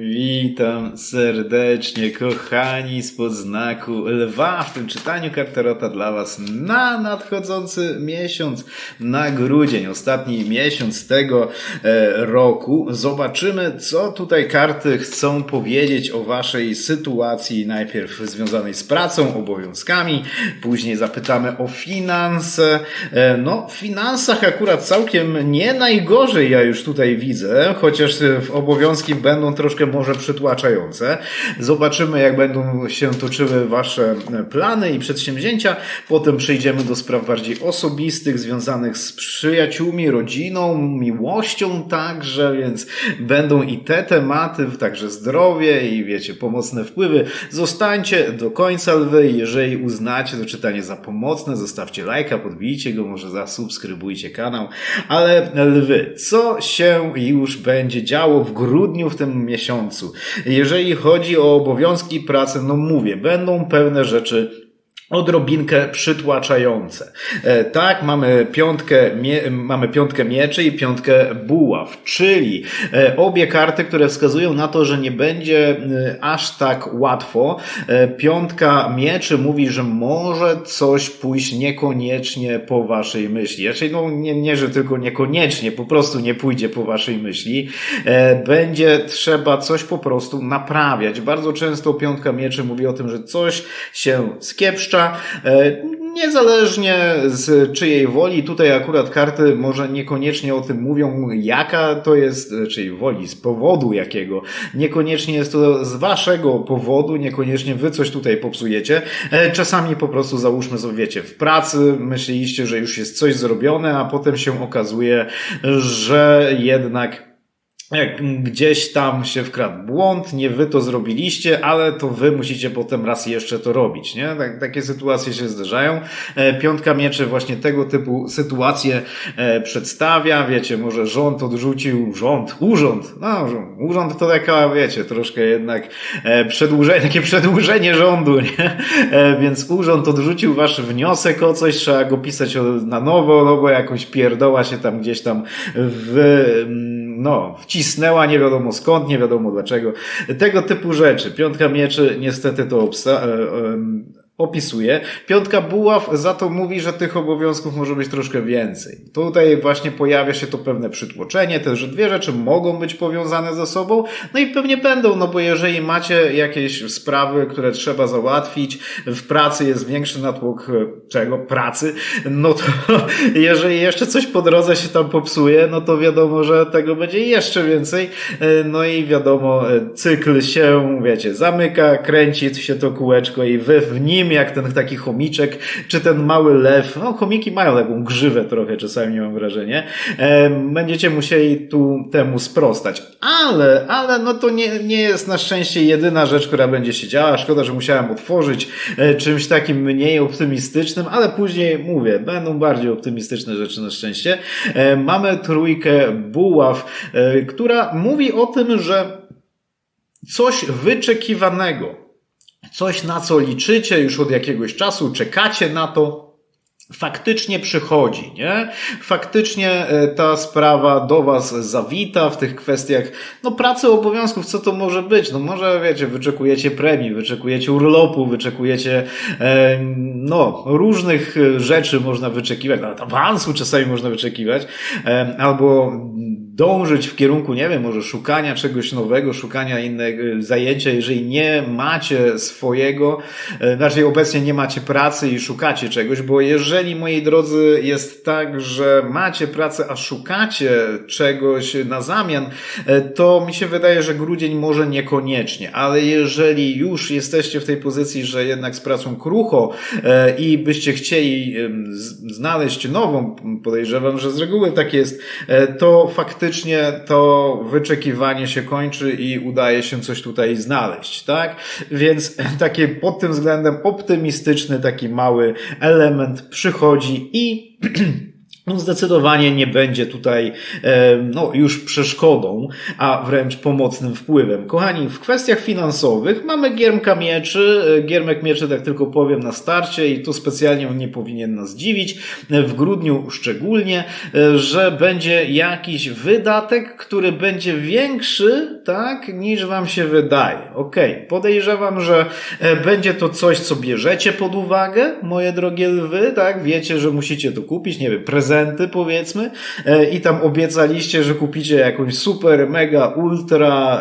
Witam serdecznie, kochani, spod znaku lwa w tym czytaniu karterota dla Was na nadchodzący miesiąc, na grudzień, ostatni miesiąc tego e, roku. Zobaczymy, co tutaj karty chcą powiedzieć o Waszej sytuacji, najpierw związanej z pracą, obowiązkami, później zapytamy o finanse. E, no, w finansach akurat całkiem nie najgorzej ja już tutaj widzę, chociaż e, obowiązki będą troszkę może przytłaczające. Zobaczymy, jak będą się toczyły Wasze plany i przedsięwzięcia. Potem przejdziemy do spraw bardziej osobistych, związanych z przyjaciółmi, rodziną, miłością także, więc będą i te tematy, także zdrowie i wiecie, pomocne wpływy. Zostańcie do końca lwy. Jeżeli uznacie to czytanie za pomocne, zostawcie lajka, podbijcie go, może zasubskrybujcie kanał. Ale lwy, co się już będzie działo w grudniu w tym miesiącu? Jeżeli chodzi o obowiązki pracy, no mówię, będą pewne rzeczy odrobinkę przytłaczające. E, tak, mamy piątkę, mamy piątkę mieczy i piątkę buław, czyli e, obie karty, które wskazują na to, że nie będzie e, aż tak łatwo. Piątka mieczy mówi, że może coś pójść niekoniecznie po waszej myśli. Raczej no nie, nie, że tylko niekoniecznie, po prostu nie pójdzie po waszej myśli. Będzie trzeba coś po prostu naprawiać. Bardzo często piątka mieczy mówi o tym, że coś się skiepszcza, E, niezależnie z czyjej woli, tutaj akurat karty może niekoniecznie o tym mówią, jaka to jest, e, czyli woli, z powodu jakiego. Niekoniecznie jest to z waszego powodu, niekoniecznie wy coś tutaj popsujecie. E, czasami po prostu załóżmy sobie, wiecie, w pracy myśleliście, że już jest coś zrobione, a potem się okazuje, że jednak jak gdzieś tam się wkradł błąd, nie wy to zrobiliście, ale to wy musicie potem raz jeszcze to robić, nie? Tak, takie sytuacje się zdarzają. E, piątka mieczy właśnie tego typu sytuacje e, przedstawia, wiecie, może rząd odrzucił, rząd, urząd, no urząd to taka, wiecie, troszkę jednak e, przedłużenie, takie przedłużenie rządu, nie? Więc urząd odrzucił wasz wniosek o coś, trzeba go pisać na nowo, no bo jakąś pierdoła się tam gdzieś tam w no, wcisnęła nie wiadomo skąd, nie wiadomo dlaczego. Tego typu rzeczy. Piątka mieczy niestety to obsa- e, opisuje. Piątka buław za to mówi, że tych obowiązków może być troszkę więcej. Tutaj właśnie pojawia się to pewne przytłoczenie, też, że dwie rzeczy mogą być powiązane ze sobą, no i pewnie będą, no bo jeżeli macie jakieś sprawy, które trzeba załatwić, w pracy jest większy natłok e, czego? Pracy, no to jeżeli jeszcze coś po drodze się tam popsuje, no to wiadomo, że tego będzie jeszcze więcej, e, no i wiadomo, e, cykl się, wiecie, zamyka, kręci się to kółeczko i wy w nim nim, jak ten taki chomiczek, czy ten mały lew. No, chomiki mają taką grzywę trochę, czasami mam wrażenie. E, będziecie musieli tu temu sprostać. Ale, ale no to nie, nie jest na szczęście jedyna rzecz, która będzie się działa. Szkoda, że musiałem otworzyć e, czymś takim mniej optymistycznym, ale później mówię, będą bardziej optymistyczne rzeczy na szczęście. E, mamy trójkę buław, która mówi o tym, że coś wyczekiwanego, coś na co liczycie już od jakiegoś czasu, czekacie na to, faktycznie przychodzi, nie? Faktycznie e, ta sprawa do Was zawita w tych kwestiach, no pracy, obowiązków, co to może być? No może, wiecie, wyczekujecie premii, wyczekujecie urlopu, wyczekujecie, e, no, różnych rzeczy można wyczekiwać, nawet awansu czasami można wyczekiwać, e, albo dążyć w kierunku, nie wiem, może szukania czegoś nowego, szukania innego zajęcia, jeżeli nie macie swojego, e, znaczy obecnie nie macie pracy i szukacie czegoś, bo jeżeli, moi drodzy, jest tak, że macie pracę, a szukacie czegoś na zamian, e, to mi się wydaje, że grudzień może niekoniecznie, ale jeżeli już jesteście w tej pozycji, że jednak z pracą krucho i byście chcieli znaleźć nową, podejrzewam, że z reguły tak jest, to faktycznie faktycznie to wyczekiwanie się kończy i udaje się coś tutaj znaleźć, tak? Więc takie pod tym względem optymistyczny taki mały element przychodzi i no zdecydowanie nie będzie tutaj e, no, już przeszkodą, a wręcz pomocnym wpływem. Kochani, w kwestiach finansowych mamy giermka mieczy. E, giermek mieczy, tak tylko powiem na starcie i tu specjalnie on nie powinien nas dziwić, e, w grudniu szczególnie, że będzie jakiś wydatek, który będzie większy, tak, niż wam się wydaje. Okej, okay. podejrzewam, że będzie to coś, co bierzecie pod uwagę, moje drogie lwy, tak, wiecie, że musicie to kupić, nie wiem, prezent prezenty, powiedzmy, e, i tam obiecaliście, że kupicie jakąś super, mega, ultra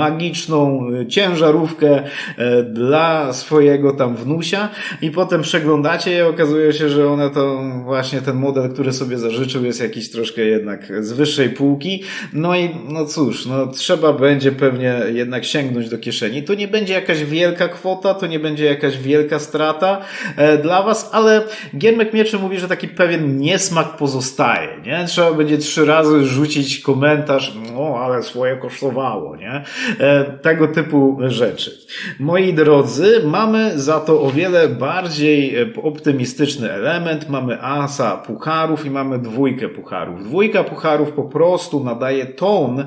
magiczną e, ciężarówkę e, dla swojego tam wnusia i potem przeglądacie i okazuje się, że ona to właśnie ten model, który sobie zażyczył jest jakiś troszkę jednak z wyższej półki. No i no cóż, no trzeba będzie pewnie jednak sięgnąć do kieszeni. To nie będzie jakaś wielka kwota, to nie będzie jakaś wielka strata dla was, ale Giermek Mieczy mówi, że taki pewien niesmak smak pozostaje, nie? Trzeba będzie trzy razy rzucić komentarz, no ale swoje kosztowało, nie? E, tego typu rzeczy. Moi drodzy, mamy za to o wiele bardziej e, optymistyczny element. Mamy asa pucharów i mamy dwójkę pucharów. Dwójka pucharów po prostu nadaje ton e,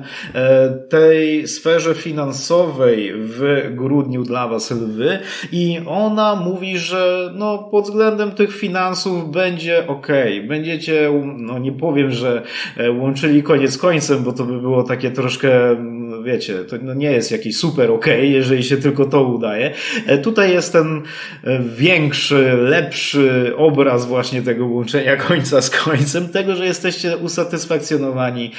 tej sferze finansowej w grudniu dla Was lwy i ona mówi, że no pod względem tych finansów będzie ok, będzie będziecie, no nie powiem, że e, łączyli koniec końcem, bo to by było takie troszkę, mm, wiecie, to no nie jest jakiś super ok, jeżeli się tylko to udaje. E, tutaj jest ten e, większy, lepszy obraz właśnie tego łączenia końca z końcem, tego, że jesteście usatysfakcjonowani,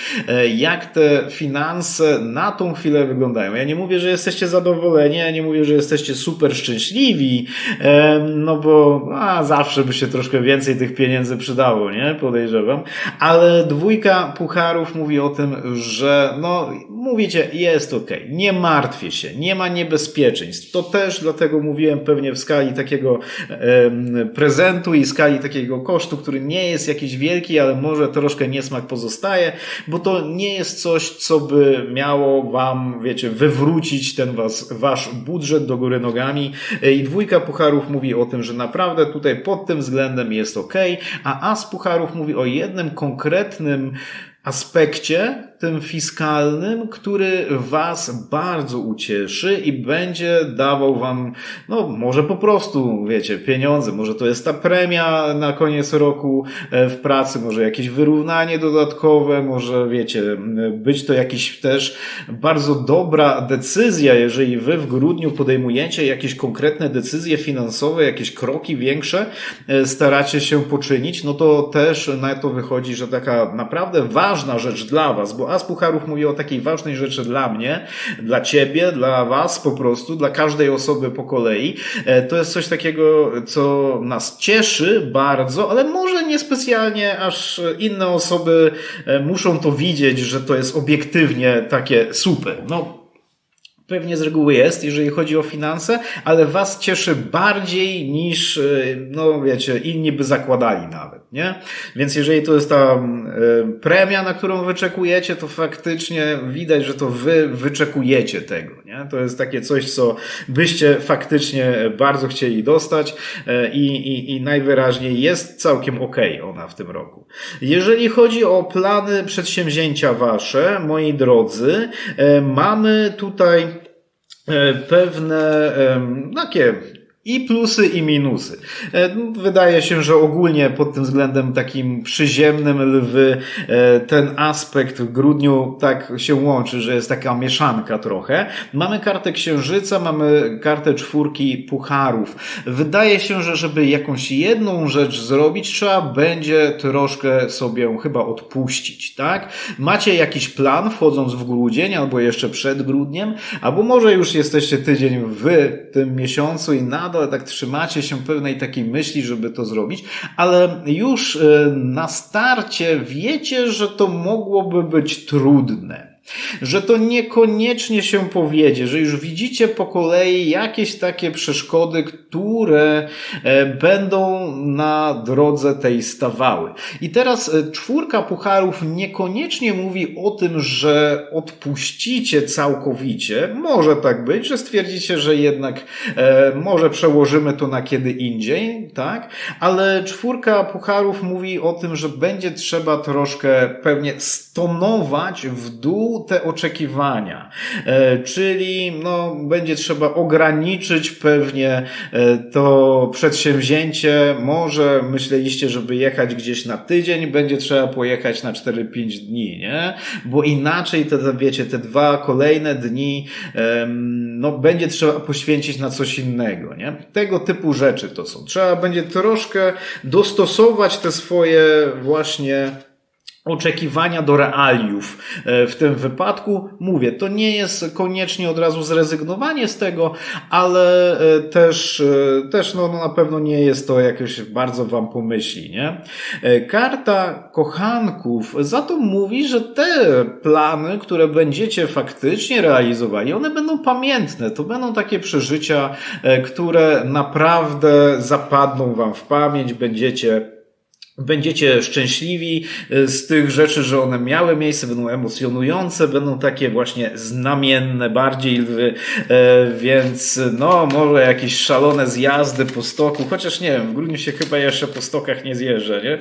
jak te finanse na tą chwilę wyglądają. Ja nie mówię, że jesteście zadowoleni, ja nie mówię, że jesteście super szczęśliwi, no bo a, zawsze by się troszkę więcej tych pieniędzy przydało, nie? Podejrzewam. Ale dwójka pucharów mówi o tym, że no, mówicie, jest ok, nie martwię się, nie ma niebezpieczeństw. To też dlatego mówiłem pewnie w skali takiego prezentu i skali takiego kosztu, który nie jest jakiś wielki, ale może troszkę niesmak pozostaje, bo to nie jest coś, co by miało wam, wiecie, wywrócić ten was, wasz budżet do góry nogami. E, I dwójka pucharów mówi o tym, że naprawdę tutaj pod tym względem jest ok, a as pucharów mówi o jednym konkretnym aspekcie, tym fiskalnym, który Was bardzo ucieszy i będzie dawał Wam, no może po prostu, wiecie, pieniądze, może to jest ta premia na koniec roku e, w pracy, może jakieś wyrównanie dodatkowe, może wiecie, być to jakiś też bardzo dobra decyzja, jeżeli Wy w grudniu podejmujecie jakieś konkretne decyzje finansowe, jakieś kroki większe, e, staracie się poczynić, no to też na to wychodzi, że taka naprawdę ważna rzecz dla Was, bo As Pucharów mówi o takiej ważnej rzeczy dla mnie, dla Ciebie, dla Was po prostu, dla każdej osoby po kolei. E, to jest coś takiego, co nas cieszy bardzo, ale może niespecjalnie aż inne osoby e, muszą to widzieć, że to jest obiektywnie takie super. No, Pewnie z reguły jest, jeżeli chodzi o finanse, ale was cieszy bardziej niż, e, no wiecie, inni by zakładali nawet, nie? Więc jeżeli to jest ta e, premia, na którą wyczekujecie, to faktycznie widać, że to wy wyczekujecie tego, nie? To jest takie coś, co byście faktycznie bardzo chcieli dostać e, i, i, i najwyraźniej jest całkiem okej okay ona w tym roku. Jeżeli chodzi o plany przedsięwzięcia wasze, moi drodzy, mamy tutaj pewne takie i plusy, i minusy. E, wydaje się, że ogólnie pod tym względem takim przyziemnym lwy e, ten aspekt w grudniu tak się łączy, że jest taka mieszanka trochę. Mamy kartę księżyca, mamy kartę czwórki pucharów. Wydaje się, że żeby jakąś jedną rzecz zrobić, trzeba będzie troszkę sobie chyba odpuścić, tak? Macie jakiś plan wchodząc w grudzień, albo jeszcze przed grudniem, albo może już jesteście tydzień w tym miesiącu i nadal nadal tak trzymacie się pewnej takiej myśli, żeby to zrobić, ale już e, na starcie wiecie, że to mogłoby być trudne. Że to niekoniecznie się powiedzie, że już widzicie po kolei jakieś takie przeszkody, które e, będą na drodze tej stawały. I teraz e, czwórka pucharów niekoniecznie mówi o tym, że odpuścicie całkowicie. Może tak być, że stwierdzicie, że jednak e, może przełożymy to na kiedy indziej, tak? Ale czwórka pucharów mówi o tym, że będzie trzeba troszkę pewnie stonować w dół te oczekiwania. E, czyli no, będzie trzeba ograniczyć pewnie e, to przedsięwzięcie. Może myśleliście, żeby jechać gdzieś na tydzień, będzie trzeba pojechać na 4-5 dni, nie? Bo inaczej te, wiecie, te dwa kolejne dni no, będzie trzeba poświęcić na coś innego, nie? Tego typu rzeczy to są. Trzeba będzie troszkę dostosować te swoje właśnie oczekiwania do realiów. E, w tym wypadku mówię, to nie jest koniecznie od razu zrezygnowanie z tego, ale e, też, e, też no, no na pewno nie jest to jakieś bardzo wam pomyśli, nie? Karta kochanków za to mówi, że te plany, które będziecie faktycznie realizowali, one będą pamiętne. To będą takie przeżycia, które naprawdę zapadną wam w pamięć, będziecie Będziecie szczęśliwi e, z tych rzeczy, że one miały miejsce, będą emocjonujące, będą takie właśnie znamienne bardziej, e, więc no może jakieś szalone zjazdy po stoku, chociaż nie wiem, w grudniu się chyba jeszcze po stokach nie zjeżdża, nie?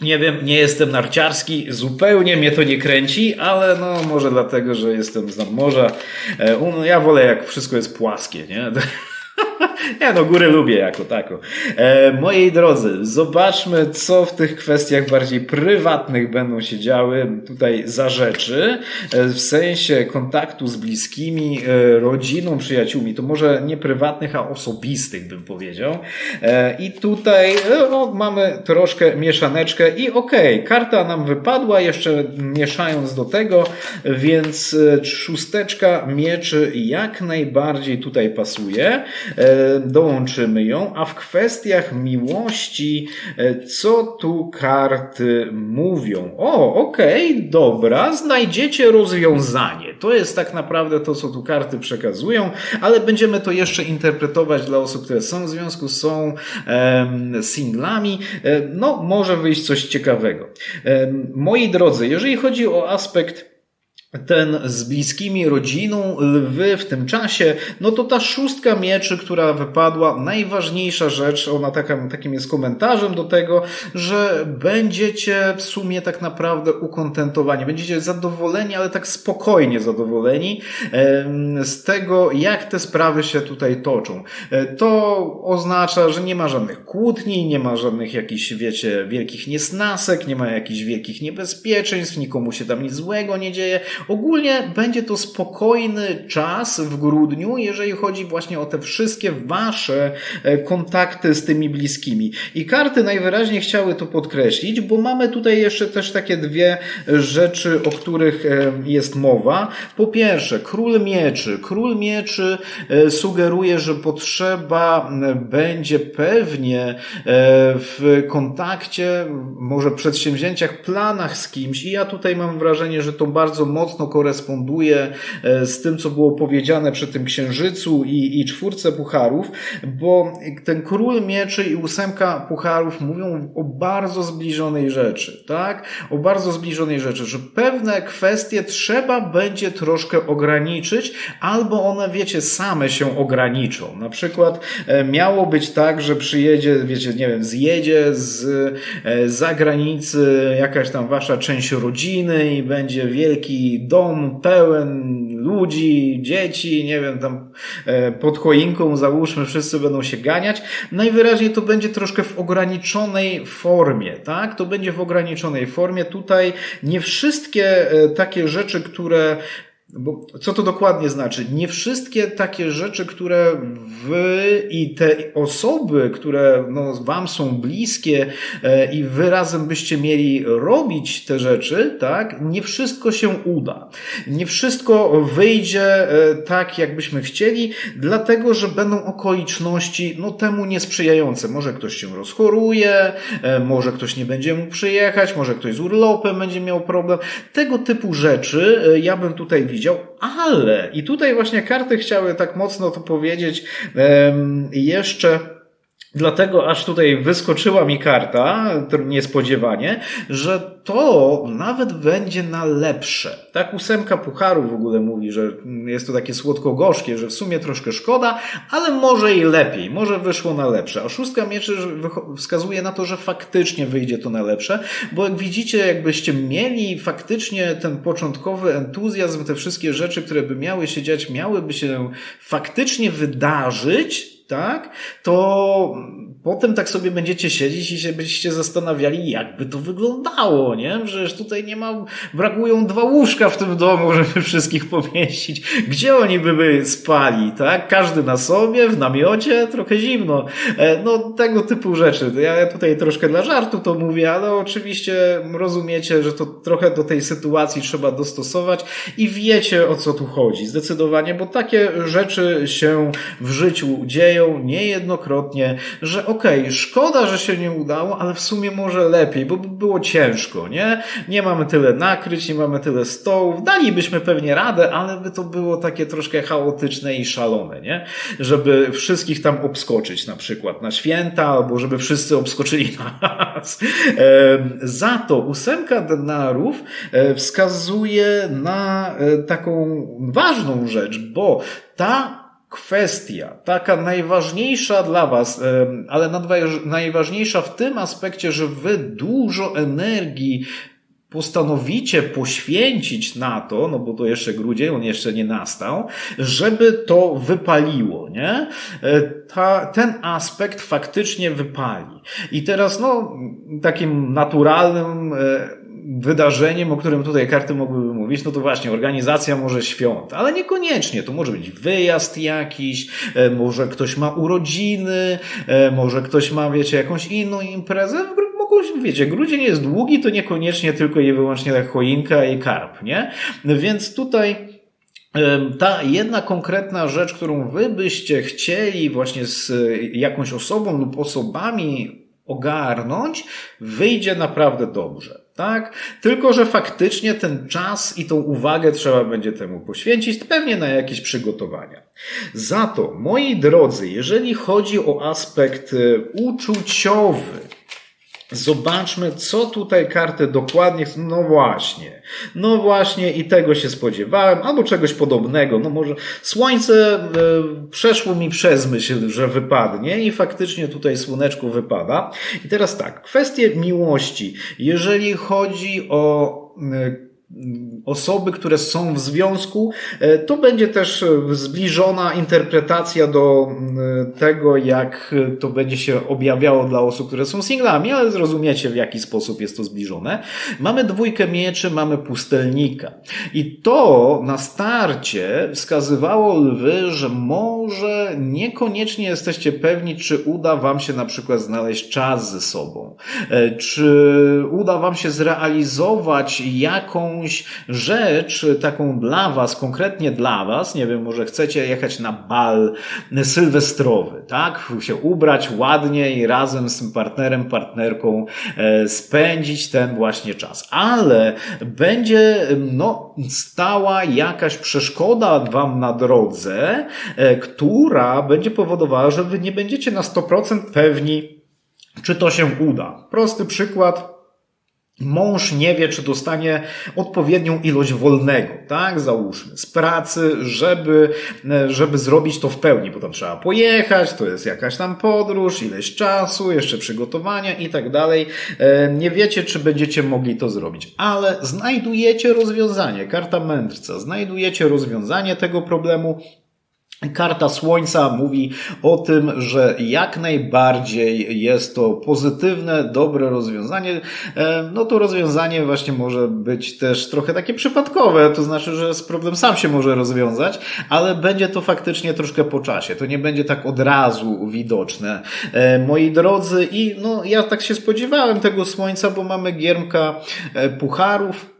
Nie wiem, nie jestem narciarski, zupełnie mnie to nie kręci, ale no może dlatego, że jestem z nadmorza. E, no, ja wolę jak wszystko jest płaskie, nie? Ja no, góry lubię jako tako. E, mojej drodzy, zobaczmy, co w tych kwestiach bardziej prywatnych będą się działy tutaj za rzeczy, e, w sensie kontaktu z bliskimi, e, rodziną, przyjaciółmi. To może nie prywatnych, a osobistych bym powiedział. E, I tutaj e, no, mamy troszkę mieszaneczkę i okej, okay, karta nam wypadła, jeszcze mieszając do tego, więc e, szósteczka mieczy jak najbardziej tutaj pasuje. E, dołączymy ją, a w kwestiach miłości, e, co tu karty mówią? O, okej, okay, dobra, znajdziecie rozwiązanie. To jest tak naprawdę to, co tu karty przekazują, ale będziemy to jeszcze interpretować dla osób, które są w związku, są um, singlami. E, no, może wyjść coś ciekawego. Um, moi drodzy, jeżeli chodzi o aspekt ten z bliskimi, rodziną, lwy w tym czasie, no to ta szóstka mieczy, która wypadła, najważniejsza rzecz, ona takim, takim jest komentarzem do tego, że będziecie w sumie tak naprawdę ukontentowani, będziecie zadowoleni, ale tak spokojnie zadowoleni z tego, jak te sprawy się tutaj toczą. E, to oznacza, że nie ma żadnych kłótni, nie ma żadnych jakichś, wiecie, wielkich niesnasek, nie ma jakichś wielkich niebezpieczeństw, nikomu się tam nic złego nie dzieje. Ogólnie będzie to spokojny czas w grudniu, jeżeli chodzi właśnie o te wszystkie wasze e, kontakty z tymi bliskimi. I karty najwyraźniej chciały to podkreślić, bo mamy tutaj jeszcze też takie dwie rzeczy, o których e, jest mowa. Po pierwsze, król mieczy. Król mieczy e, sugeruje, że potrzeba będzie pewnie w kontakcie, może przedsięwzięciach, planach z kimś. I ja tutaj mam wrażenie, że to bardzo mocno mocno koresponduje e, z tym, co było powiedziane przy tym księżycu i, i czwórce pucharów, bo ten król mieczy i ósemka pucharów mówią o bardzo zbliżonej rzeczy, tak? O bardzo zbliżonej rzeczy, że pewne kwestie trzeba będzie troszkę ograniczyć, albo one, wiecie, same się ograniczą. Na przykład e, miało być tak, że przyjedzie, wiecie, nie wiem, zjedzie z e, zagranicy jakaś tam wasza część rodziny i będzie wielki dom pełen ludzi, dzieci, nie wiem, tam e, pod choinką załóżmy, wszyscy będą się ganiać. Najwyraźniej to będzie troszkę w ograniczonej formie, tak? To będzie w ograniczonej formie. Tutaj nie wszystkie e, takie rzeczy, które Bo co to dokładnie znaczy? Nie wszystkie takie rzeczy, które wy i te osoby, które no, wam są bliskie e, i wy razem byście mieli robić te rzeczy, tak? Nie wszystko się uda. Nie wszystko wyjdzie e, tak, jakbyśmy chcieli, dlatego, że będą okoliczności no, temu niesprzyjające. Może ktoś się rozchoruje, e, może ktoś nie będzie mógł przyjechać, może ktoś z urlopem będzie miał problem. Tego typu rzeczy ja bym tutaj widział, ale i tutaj właśnie karty chciały tak mocno to powiedzieć jeszcze Dlatego aż tutaj wyskoczyła mi karta, niespodziewanie, że to nawet będzie na lepsze. Tak ósemka pucharu w ogóle mówi, że jest to takie słodko-gorzkie, że w sumie troszkę szkoda, ale może i lepiej, może wyszło na lepsze. A szóstka mieczy wskazuje na to, że faktycznie wyjdzie to na lepsze, bo jak widzicie, jakbyście mieli faktycznie ten początkowy entuzjazm, te wszystkie rzeczy, które by miały się dziać, miałyby się faktycznie wydarzyć, tak, to potem tak sobie będziecie siedzieć i się byście zastanawiali, jakby to wyglądało, nie? Przecież tutaj nie ma, brakują dwa łóżka w tym domu, żeby wszystkich pomieścić. Gdzie oni by, by spali, tak? Każdy na sobie, w namiocie, trochę zimno. E, no, tego typu rzeczy. Ja tutaj troszkę dla żartu to mówię, ale oczywiście rozumiecie, że to trochę do tej sytuacji trzeba dostosować i wiecie, o co tu chodzi. Zdecydowanie, bo takie rzeczy się w życiu dzieją niejednokrotnie, że okej, okay, szkoda, że się nie udało, ale w sumie może lepiej, bo by było ciężko, nie? Nie mamy tyle nakryć, nie mamy tyle stołów, dalibyśmy pewnie radę, ale by to było takie troszkę chaotyczne i szalone, nie? Żeby wszystkich tam obskoczyć na przykład na święta, albo żeby wszyscy obskoczyli nas. Za to ósemka denarów e, wskazuje na e, taką ważną rzecz, bo ta kwestia, taka najważniejsza dla Was, ale najważniejsza w tym aspekcie, że Wy dużo energii postanowicie poświęcić na to, no bo to jeszcze grudzień, on jeszcze nie nastał, żeby to wypaliło, nie? E, ta, ten aspekt faktycznie wypali. I teraz, no, takim naturalnym e, wydarzeniem, o którym tutaj karty mogłyby mówić, no to właśnie organizacja może świąt, ale niekoniecznie. To może być wyjazd jakiś, e, może ktoś ma urodziny, e, może ktoś ma, wiecie, jakąś inną imprezę. Mogą, wiecie, grudzień jest długi, to niekoniecznie tylko i wyłącznie tak choinka i karp, nie? Więc tutaj ta jedna konkretna rzecz, którą wy byście chcieli właśnie z jakąś osobą lub osobami ogarnąć, wyjdzie naprawdę dobrze. Tak? Tylko, że faktycznie ten czas i tą uwagę trzeba będzie temu poświęcić, pewnie na jakieś przygotowania. Za to, moi drodzy, jeżeli chodzi o aspekt e, uczuciowy, Zobaczmy, co tutaj karty dokładnie. No właśnie. No właśnie i tego się spodziewałem, albo czegoś podobnego. No może słońce y, przeszło mi przez myśl, że wypadnie i faktycznie tutaj słoneczko wypada. I teraz tak, kwestie miłości. Jeżeli chodzi o y, osoby, które są w związku, e, to będzie też zbliżona interpretacja do tego, jak to będzie się objawiało dla osób, które są singlami, ale zrozumiecie, w jaki sposób jest to zbliżone. Mamy dwójkę mieczy, mamy pustelnika. I to na starcie wskazywało lwy, że może niekoniecznie jesteście pewni, czy uda wam się na przykład znaleźć czas ze sobą, e, czy uda wam się zrealizować jakąś jakąś rzecz taką dla Was, konkretnie dla Was, nie wiem, może chcecie jechać na bal sylwestrowy, tak? Się ubrać ładnie i razem z tym partnerem, partnerką e, spędzić ten właśnie czas. Ale będzie, no, stała jakaś przeszkoda Wam na drodze, e, która będzie powodowała, że Wy nie będziecie na 100% pewni, czy to się uda. Prosty przykład Mąż nie wie, czy dostanie odpowiednią ilość wolnego, tak? Załóżmy, z pracy, żeby, żeby zrobić to w pełni, bo tam trzeba pojechać, to jest jakaś tam podróż, ileś czasu, jeszcze przygotowania i tak dalej. E, nie wiecie, czy będziecie mogli to zrobić, ale znajdujecie rozwiązanie, karta mędrca, znajdujecie rozwiązanie tego problemu, Karta Słońca mówi o tym, że jak najbardziej jest to pozytywne, dobre rozwiązanie. E, No to rozwiązanie właśnie może być też trochę takie przypadkowe, to znaczy, że problem sam się może rozwiązać, ale będzie to faktycznie troszkę po czasie. To nie będzie tak od razu widoczne. E, Moi drodzy, i no ja tak się spodziewałem tego Słońca, bo mamy giermka e, pucharów.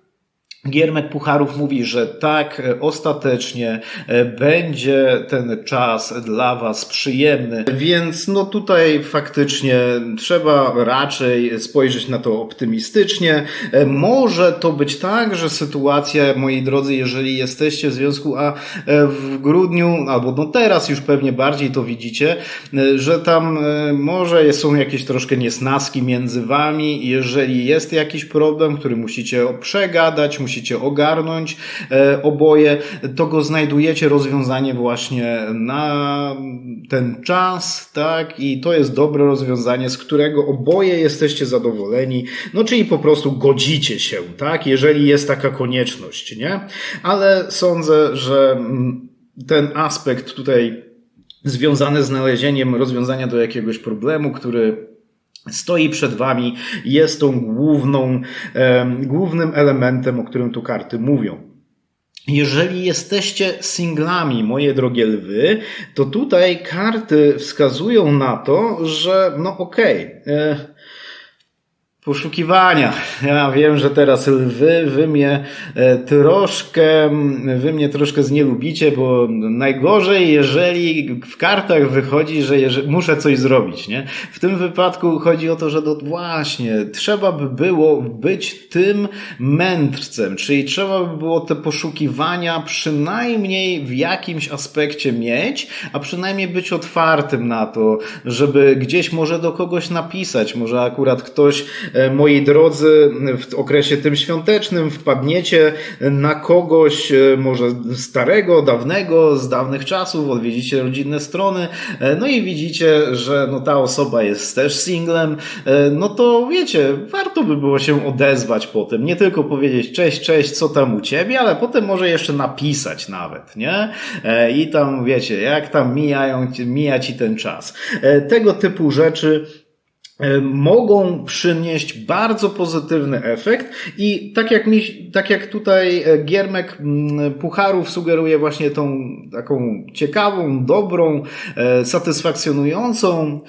Giermek Pucharów mówi, że tak, e, ostatecznie e, będzie ten czas dla Was przyjemny, więc no tutaj faktycznie trzeba raczej spojrzeć na to optymistycznie. E, Może to być tak, że sytuacja, moi drodzy, jeżeli jesteście w związku, a w grudniu, albo no teraz już pewnie bardziej to widzicie, że tam może są jakieś troszkę niesnaski między Wami, jeżeli jest jakiś problem, który musicie przegadać, musicie ogarnąć e, oboje, to go znajdujecie rozwiązanie właśnie na ten czas, tak? I to jest dobre rozwiązanie, z którego oboje jesteście zadowoleni, no czyli po prostu godzicie się, tak? Jeżeli jest taka konieczność, nie? Ale sądzę, że mm, ten aspekt tutaj związany z znalezieniem rozwiązania do jakiegoś problemu, który stoi przed Wami, jest tą główną, głównym elementem, o którym tu karty mówią. Jeżeli jesteście singlami, moje drogie lwy, to tutaj karty wskazują na to, że no okej, e, Poszukiwania. Ja wiem, że teraz lwy, wy mnie e, troszkę, wy mnie troszkę znielubicie, bo najgorzej, jeżeli w kartach wychodzi, że jeżeli, muszę coś zrobić, nie? W tym wypadku chodzi o to, że no właśnie, trzeba by było być tym mędrcem, czyli trzeba by było te poszukiwania przynajmniej w jakimś aspekcie mieć, a przynajmniej być otwartym na to, żeby gdzieś może do kogoś napisać, może akurat ktoś moi drodzy, w okresie tym świątecznym wpadniecie na kogoś, e, może starego, dawnego, z dawnych czasów, odwiedzicie rodzinne strony, e, no i widzicie, że no ta osoba jest też singlem, no to wiecie, warto by było się odezwać potem, nie tylko powiedzieć cześć, cześć, co tam u ciebie, ale potem może jeszcze napisać nawet, nie? I tam wiecie, jak tam mijają, mija ci ten czas. Tego typu rzeczy E, mogą przynieść bardzo pozytywny efekt i tak jak mi, tak jak tutaj e, Giermek mm, Pucharów sugeruje właśnie tą taką ciekawą, dobrą, e, satysfakcjonującą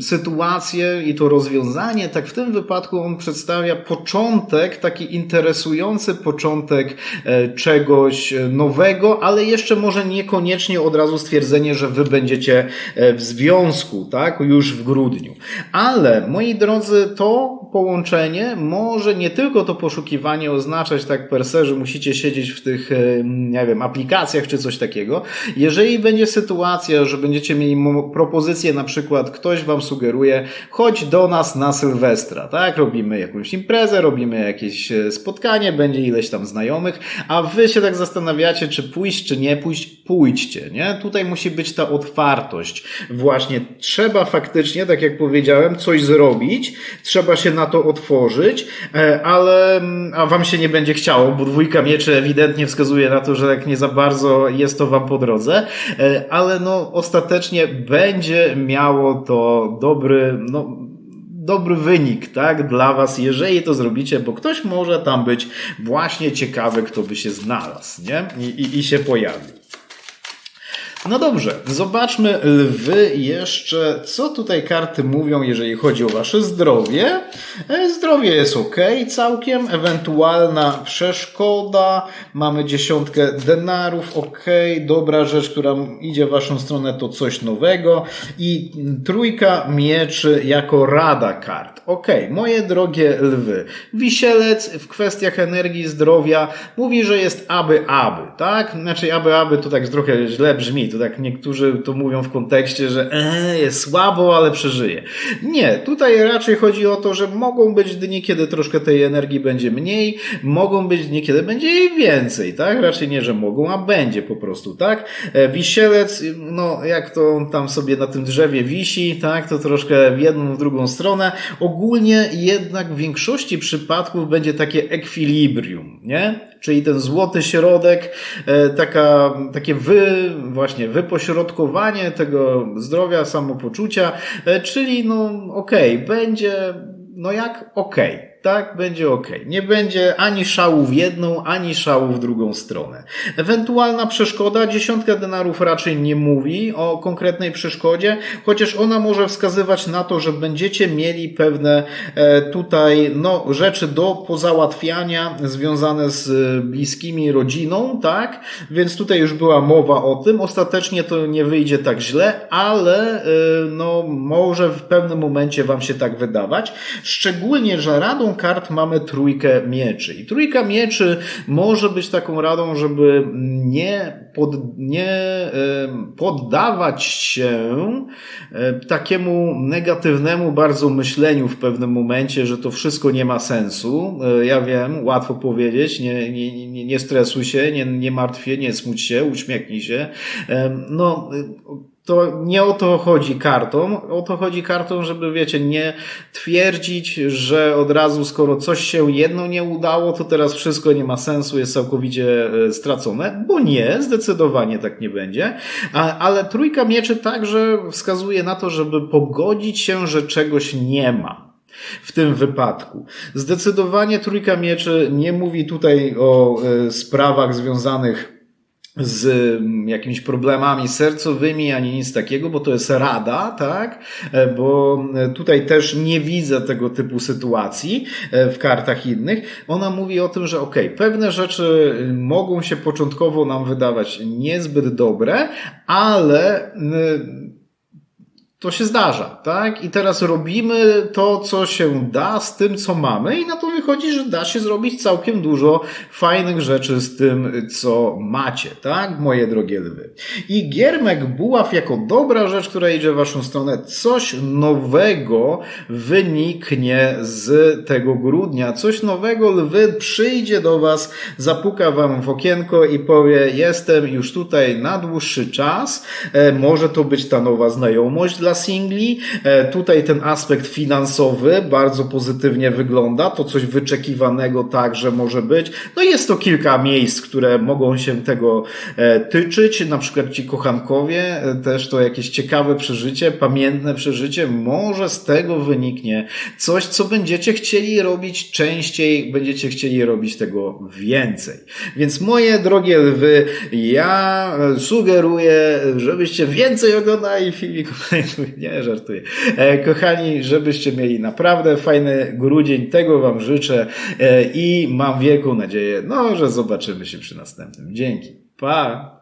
sytuację i to rozwiązanie, tak w tym wypadku on przedstawia początek, taki interesujący początek czegoś nowego, ale jeszcze może niekoniecznie od razu stwierdzenie, że wy będziecie w związku, tak, już w grudniu. A ale, moi drodzy, to połączenie może nie tylko to poszukiwanie oznaczać tak per se, że musicie siedzieć w tych, e, nie wiem, aplikacjach czy coś takiego. Jeżeli będzie sytuacja, że będziecie mieli propozycję, na przykład ktoś wam sugeruje, chodź do nas na Sylwestra, tak? Robimy jakąś imprezę, robimy jakieś e, spotkanie, będzie ileś tam znajomych, a wy się tak zastanawiacie, czy pójść, czy nie pójść, pójdźcie, nie? Tutaj musi być ta otwartość. Właśnie trzeba faktycznie, tak jak powiedziałem, coś zrobić, trzeba się na to otworzyć, e, ale a wam się nie będzie chciało, bo dwójka mieczy ewidentnie wskazuje na to, że jak nie za bardzo jest to wam po drodze, e, ale no ostatecznie będzie miało to dobry, no dobry wynik, tak, dla Was, jeżeli to zrobicie, bo ktoś może tam być właśnie ciekawy, kto by się znalazł, nie? I, i, i się pojawił. No dobrze, zobaczmy lwy jeszcze, co tutaj karty mówią, jeżeli chodzi o wasze zdrowie. E, zdrowie jest ok, całkiem, ewentualna przeszkoda, mamy dziesiątkę denarów, ok, dobra rzecz, która idzie w waszą stronę to coś nowego i trójka mieczy jako rada kart. Ok, moje drogie lwy, wisielec w kwestiach energii, zdrowia mówi, że jest aby, aby, tak? Znaczy aby, aby to tak trochę źle brzmi, to tak niektórzy to mówią w kontekście, że e, jest słabo, ale przeżyje. Nie, tutaj raczej chodzi o to, że mogą być dni, kiedy troszkę tej energii będzie mniej, mogą być dni, kiedy będzie jej więcej, tak? Raczej nie, że mogą, a będzie po prostu, tak? E, wisielec, no jak to tam sobie na tym drzewie wisi, tak? To troszkę w jedną, w drugą stronę. Ogólnie jednak w większości przypadków będzie takie ekwilibrium, nie? Czyli ten złoty środek, e, taka, takie wy, właśnie właśnie wypośrodkowanie tego zdrowia, samopoczucia, e, czyli no okej, okay, będzie no jak okej. Okay tak będzie ok. Nie będzie ani szału w jedną, ani szału w drugą stronę. Ewentualna przeszkoda, dziesiątka denarów raczej nie mówi o konkretnej przeszkodzie, chociaż ona może wskazywać na to, że będziecie mieli pewne e, tutaj no, rzeczy do pozałatwiania związane z bliskimi rodziną, tak? Więc tutaj już była mowa o tym. Ostatecznie to nie wyjdzie tak źle, ale e, no, może w pewnym momencie wam się tak wydawać. Szczególnie, że radą kart mamy trójkę mieczy. I trójka mieczy może być taką radą, żeby nie, pod, nie poddawać się takiemu negatywnemu bardzo myśleniu w pewnym momencie, że to wszystko nie ma sensu. E, ja wiem, łatwo powiedzieć, nie, nie, nie, nie stresuj się, nie, nie martw się, nie smuć się, uśmiechnij się. No, to nie o to chodzi kartą. O to chodzi kartą, żeby, wiecie, nie twierdzić, że od razu, skoro coś się jedno nie udało, to teraz wszystko nie ma sensu, jest całkowicie e, stracone, bo nie, zdecydowanie tak nie będzie. ale trójka mieczy także wskazuje na to, żeby pogodzić się, że czegoś nie ma w tym wypadku. Zdecydowanie trójka mieczy nie mówi tutaj o e, sprawach związanych z mm, jakimiś problemami sercowymi, ani nic takiego, bo to jest rada, tak? E, bo e, tutaj też nie widzę tego typu sytuacji e, w kartach innych. Ona mówi o tym, że ok, pewne rzeczy mogą się początkowo nam wydawać niezbyt dobre, ale to się zdarza, tak? I teraz robimy to, co się da z tym, co mamy, i na to wychodzi, że da się zrobić całkiem dużo fajnych rzeczy z tym, co macie, tak? Moje drogie lwy. I Giermek Buław jako dobra rzecz, która idzie w waszą stronę, coś nowego wyniknie z tego grudnia. Coś nowego lwy przyjdzie do was, zapuka wam w okienko i powie, jestem już tutaj na dłuższy czas. E, może to być ta nowa znajomość dla singli. E, tutaj ten aspekt finansowy bardzo pozytywnie wygląda. To coś wyczekiwanego także może być. No jest to kilka miejsc, które mogą się tego e, tyczyć. Na przykład ci kochankowie, e, też to jakieś ciekawe przeżycie, pamiętne przeżycie. Może z tego wyniknie coś, co będziecie chcieli robić częściej, będziecie chcieli robić tego więcej. Więc moje drogie lwy, ja sugeruję, żebyście więcej oglądali filmików Nie, żartuję. E, kochani, żebyście mieli naprawdę fajny grudzień, tego Wam życzę e, i mam wielką nadzieję, no, że zobaczymy się przy następnym. Dzięki. Pa!